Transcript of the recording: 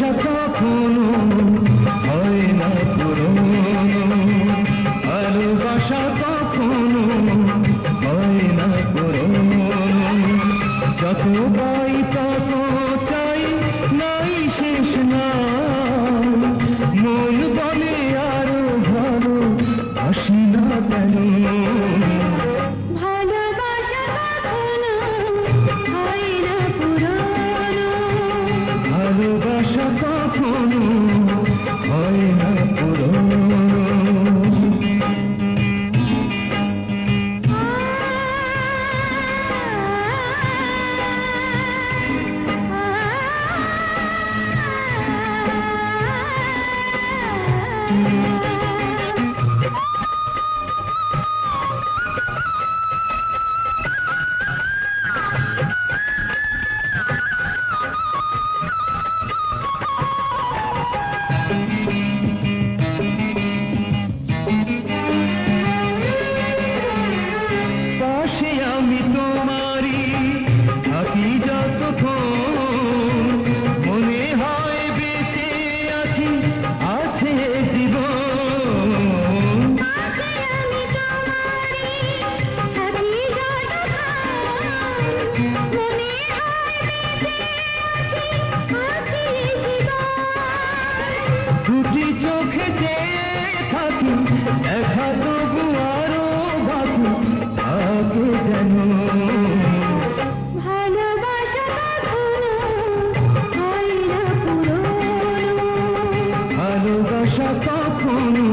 আশা কখনো হয় না পুরনো ভালোবাসা কখনো হয় না পুরনো যত পাই তত চাই, নাই শেষ না মন বলে আরও ভালো আসি না কেন? ভালোবাসা কখনো চোখে চেয়ে থাকি দেখা তবু আরও ভাবু তাকে যেন। ভালোবাসা কখনো